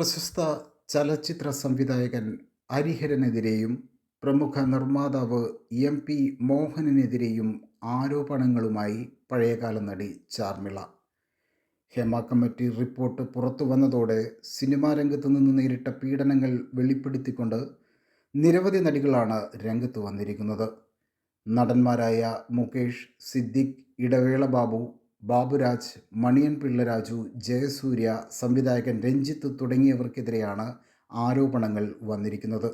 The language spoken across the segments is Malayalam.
പ്രശസ്ത ചലച്ചിത്ര സംവിധായകൻ ഹരിഹരനെതിരെയും പ്രമുഖ നിർമ്മാതാവ് എം പി മോഹനനെതിരെയും ആരോപണങ്ങളുമായി പഴയകാല നടി ചാർമിള. ഹേമ കമ്മിറ്റി റിപ്പോർട്ട് പുറത്തു വന്നതോടെ സിനിമാ രംഗത്തു നിന്ന് നേരിട്ട പീഡനങ്ങൾ വെളിപ്പെടുത്തിക്കൊണ്ട് നിരവധി നടികളാണ് രംഗത്ത് വന്നിരിക്കുന്നത്. നടന്മാരായ മുകേഷ് സിദ്ദിഖ് ഇടവേള ബാബു ബാബുരാജ് മണിയൻ പിള്ള രാജു ജയസൂര്യ സംവിധായകൻ രഞ്ജിത്ത് തുടങ്ങിയവർക്കെതിരെയാണ് ആരോപണങ്ങൾ വന്നിരിക്കുന്നത്.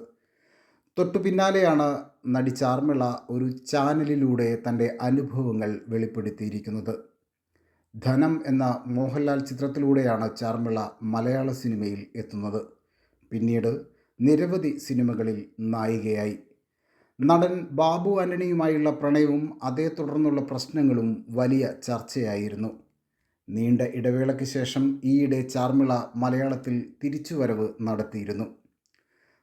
തൊട്ടു പിന്നാലെയാണ് നടി ചാർമിള ഒരു ചാനലിലൂടെ തന്റെ അനുഭവങ്ങൾ വെളിപ്പെടുത്തിയിരിക്കുന്നത്. ധനം എന്ന മോഹൻലാൽ ചിത്രത്തിലൂടെയാണ് ചാർമിള മലയാള സിനിമയിൽ എത്തുന്നത്. പിന്നീട് നിരവധി സിനിമകളിൽ നായികയായി. നടൻ ബാബു ആന്റണിയുമായുള്ള പ്രണയവും അതേ തുടർന്നുള്ള പ്രശ്നങ്ങളും വലിയ ചർച്ചയായിരുന്നു. നീണ്ട ഇടവേളയ്ക്ക് ശേഷം ഈയിടെ ചാർമിള മലയാളത്തിൽ തിരിച്ചുവരവ് നടത്തിയിരുന്നു.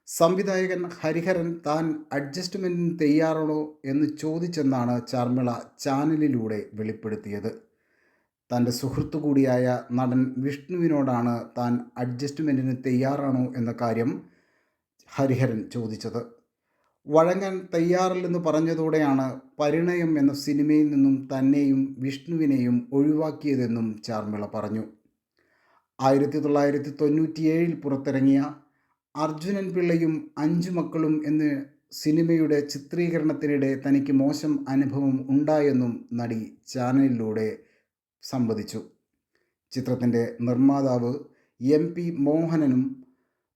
സംവിധായകൻ ഹരിഹരൻ താൻ അഡ്ജസ്റ്റ്മെന്റിന് തയ്യാറാണോ എന്ന് ചോദിച്ചെന്നാണ് ചാർമിള ചാനലിലൂടെ വെളിപ്പെടുത്തിയത്. തന്റെ സുഹൃത്തു കൂടിയായ നടൻ വിഷ്ണുവിനോടാണ് താൻ അഡ്ജസ്റ്റ്മെന്റിന് തയ്യാറാണോ എന്ന കാര്യം ഹരിഹരൻ ചോദിച്ചത്. വഴങ്ങാൻ തയ്യാറില്ലെന്ന് പറഞ്ഞതോടെയാണ് പരിണയം എന്ന സിനിമയിൽ നിന്നും തന്നെയും വിഷ്ണുവിനെയും ഒഴിവാക്കിയതെന്നും ചാർമിള പറഞ്ഞു. ആയിരത്തി തൊള്ളായിരത്തി തൊണ്ണൂറ്റിയേഴിൽ പുറത്തിറങ്ങിയ അർജുനൻ പിള്ളയും അഞ്ചു മക്കളും എന്ന സിനിമയുടെ ചിത്രീകരണത്തിനിടെ തനിക്ക് മോശം അനുഭവം ഉണ്ടായെന്നും നടി ചാനലിലൂടെ സംവദിച്ചു. ചിത്രത്തിന്റെ നിർമ്മാതാവ് എം പി മോഹനനും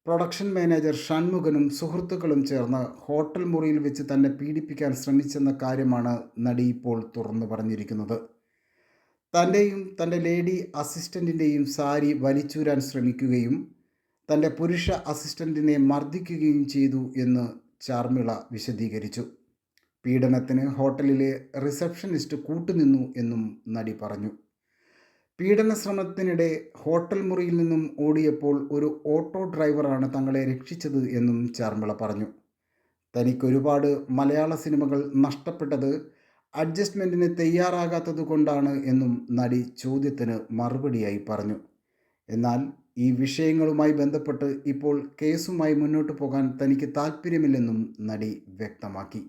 പ്രൊഡക്ഷൻ മാനേജർ ഷൺമുഖനും സുഹൃത്തുക്കളും ചേർന്ന് ഹോട്ടൽ മുറിയിൽ വെച്ച് തന്നെ പീഡിപ്പിക്കാൻ ശ്രമിച്ചെന്ന കാര്യമാണ് നടി ഇപ്പോൾ തുറന്നു പറഞ്ഞിരിക്കുന്നത്. തന്റെയും തന്റെ ലേഡി അസിസ്റ്റന്റിന്റെയും സാരി വലിച്ചൂരാൻ ശ്രമിക്കുകയും തന്റെ പുരുഷ അസിസ്റ്റന്റിനെ മർദ്ദിക്കുകയും ചെയ്തു എന്ന് ചാർമിള വിശദീകരിച്ചു. പീഡനത്തിന് ഹോട്ടലിലെ റിസപ്ഷനിസ്റ്റ് കൂട്ടുനിന്നു എന്നും നടി പറഞ്ഞു. പീഡന ശ്രമത്തിനിടെ ഹോട്ടൽ മുറിയിൽ നിന്നും ഓടിയപ്പോൾ ഒരു ഓട്ടോ ഡ്രൈവറാണ് തങ്ങളെ രക്ഷിച്ചത് എന്നും ചാർമിള പറഞ്ഞു. തനിക്കൊരുപാട് മലയാള സിനിമകൾ നഷ്ടപ്പെട്ടത് അഡ്ജസ്റ്റ്മെന്റിന് തയ്യാറാകാത്തത് കൊണ്ടാണ് എന്നും നടി ചോദ്യത്തിന് മറുപടിയായി പറഞ്ഞു. എന്നാൽ ഈ വിഷയങ്ങളുമായി ബന്ധപ്പെട്ട് ഇപ്പോൾ കേസുമായി മുന്നോട്ട് പോകാൻ തനിക്ക് താല്പര്യമില്ലെന്നും നടി വ്യക്തമാക്കി.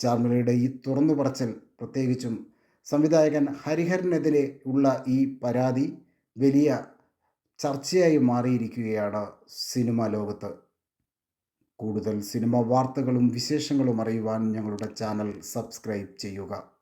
ചാർമിളയുടെ ഈ തുറന്നു പറച്ചൽ പ്രത്യേകിച്ചും സംവിധായകൻ ഹരിഹരനെതിരെ ഉള്ള ഈ പരാതി വലിയ ചർച്ചയായി മാറിയിരിക്കുകയാണ് സിനിമാ ലോകത്ത്. കൂടുതൽ സിനിമ വാർത്തകളും വിശേഷങ്ങളും അറിയുവാൻ ഞങ്ങളുടെ ചാനൽ സബ്സ്ക്രൈബ് ചെയ്യുക.